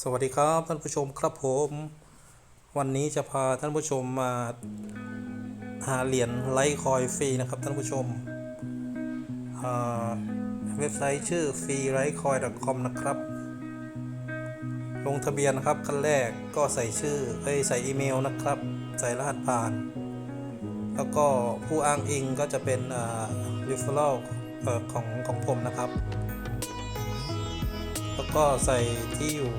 สวัสดีครับท่านผู้ชมครับผม วันนี้จะพาท่านผู้ชมมาหาเหรียญไลท์คอยฟรีนะครับท่านผู้ชม เว็บไซต์ชื่อ freelitecoin.com นะครับ ลงทะเบียนครับขั้นแรกก็ใส่ชื่อเอ้ยใส่อีเมลนะครับ ใส่รหัสผ่าน แล้วก็ผู้อ้างอิงก็จะเป็นอ่า referral เอ่อของของผมนะครับ แล้วก็ใส่ที่อยู่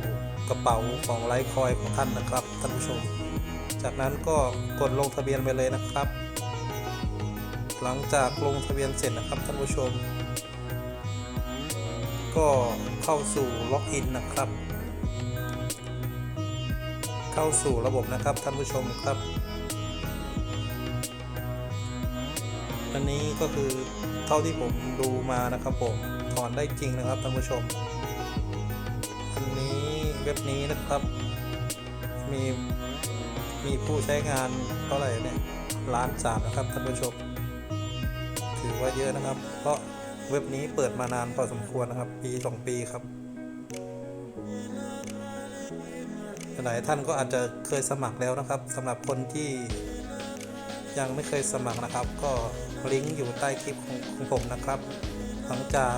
กระเป๋าของไลท์คอยของท่านนะครับท่านผู้ชม จากนั้นก็กดลงทะเบียนไปเลยนะครับ หลังจากลงทะเบียนเสร็จนะครับท่านผู้ชม ก็เข้าสู่ล็อกอินนะครับ เข้าสู่ระบบนะครับท่านผู้ชมครับอันนี้ก็คือเท่าที่ผมดูมานะครับผมถอนได้จริงนะครับท่านผู้ชม อันนี้ เว็บนี้นะครับ มีมีผู้ใช้งานเท่าไหร่เนี่ยล้านสามนะครับท่านผู้ชม ถือว่าเยอะนะครับ เพราะเว็บนี้เปิดมานานพอสมควรนะครับ ปีสองปีครับหลายท่านก็อาจจะเคยสมัครแล้วนะครับสำหรับคนที่ยังไม่เคยสมัครนะครับ ก็ลิงก์อยู่ใต้คลิปของของผมนะครับ หลังจาก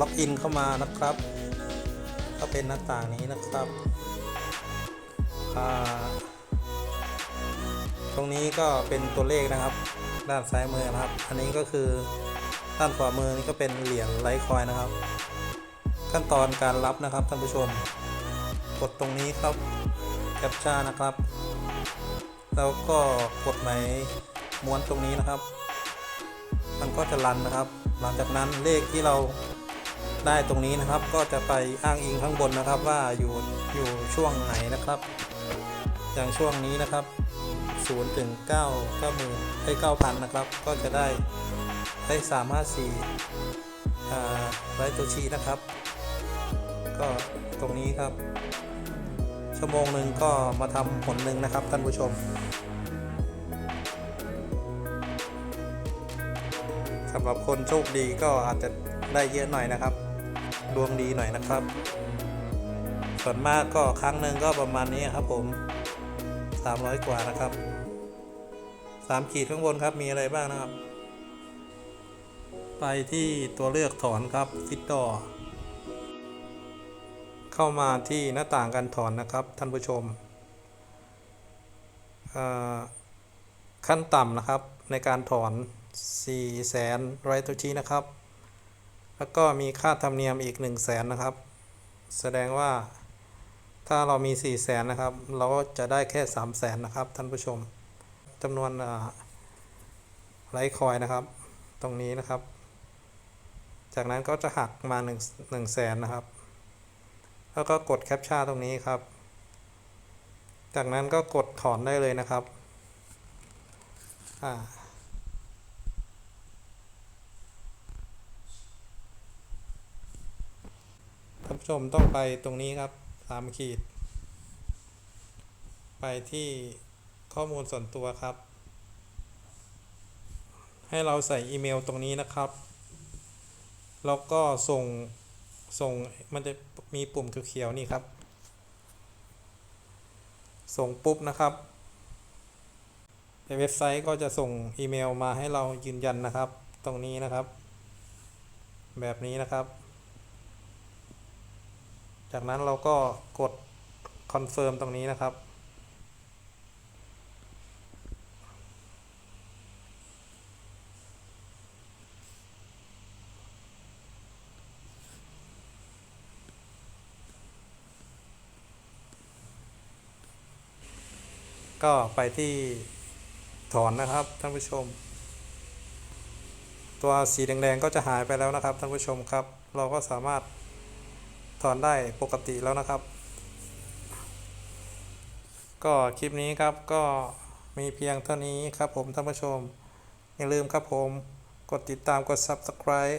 ล็อกอินเข้ามานะครับ ก็เป็นหน้าต่างนี้นะครับตรงนี้ก็เป็นตัวเลขนะครับ ด้านซ้ายมือนะครับ อันนี้ก็คือด้านขวามือนี่ก็เป็นเหรียญไลท์คอยนะครับ ขั้นตอนการรับนะครับท่านผู้ชม กดตรงนี้ครับแคปชั่นนะครับ แล้วก็กดหมายม้วนตรงนี้นะครับ มันก็จะรันนะครับ หลังจากนั้นเลขที่เรา ได้ตรงนี้นะครับ ก็จะไปอ้างอิงข้างบนนะครับว่าอยู่อยู่ช่วงไหนนะครับ อย่างช่วงนี้นะครับ0ถึง9 9หมื่นให้9,000นะครับ ก็จะได้ได้354อ่าไรตัวชีนะครับ ก็ตรงนี้ครับ ชั่วโมงหนึ่งก็มาทำผลหนึ่งนะครับท่านผู้ชมสำหรับคนโชคดีก็อาจจะได้เยอะหน่อยนะครับ ดวงดีหน่อยนะครับ ส่วนมากก็ครั้งหนึ่งก็ประมาณนี้ครับผม 300 กว่านะครับ 3 ขีดข้างบนครับมีอะไรบ้างนะครับ ไปที่ตัวเลือกถอนครับฟิตดอเข้ามาที่หน้าต่างการถอนนะครับท่านผู้ชมขั้นต่ำนะครับในการถอน4แสนไรตัวชี้นะครับ แล้วก็มีค่าธรรมเนียมอีก 1 0 0 0 0แสนนะครับ แสดงว่าถ้าเรามี4แสนนะครับ เราก็จะได้แค่ 3 0 0แสนนะครับ ท่านผู้ชมจำนวนไลท์คอยนะครับ ตรงนี้นะครับ จากนั้นก็จะหักมา1 1 0 0 0แสนนะครับ แล้วก็กดแคปชั่นตรงนี้ครับ จากนั้นก็กดถอนได้เลยนะครับ อ่า ท่าน ผู้ชมต้องไปตรงนี้ครับสามขีด ไปที่ข้อมูลส่วนตัวครับ ให้เราใส่อีเมลตรงนี้นะครับ แล้วก็ส่งส่งมันจะมีปุ่มเขียวๆนี่ครับ ส่งปุ๊บนะครับในเว็บไซต์ก็จะส่งอีเมลมาให้เรายืนยันนะครับ ตรงนี้นะครับ แบบนี้นะครับ จากนั้นเราก็กดคอนเฟิร์มตรงนี้นะครับ ก็ไปที่ถอนนะครับท่านผู้ชม ตัวสีแดงๆก็จะหายไปแล้วนะครับท่านผู้ชมครับ เราก็สามารถ ถอนได้ปกติแล้วนะครับ ก็คลิปนี้ครับก็มีเพียงเท่านี้ครับผมท่านผู้ชม อย่าลืมครับผมกดติดตามกด Subscribe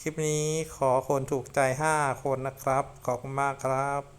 คลิปนี้ขอคนถูกใจ 5 คนนะครับ ขอบคุณมากครับ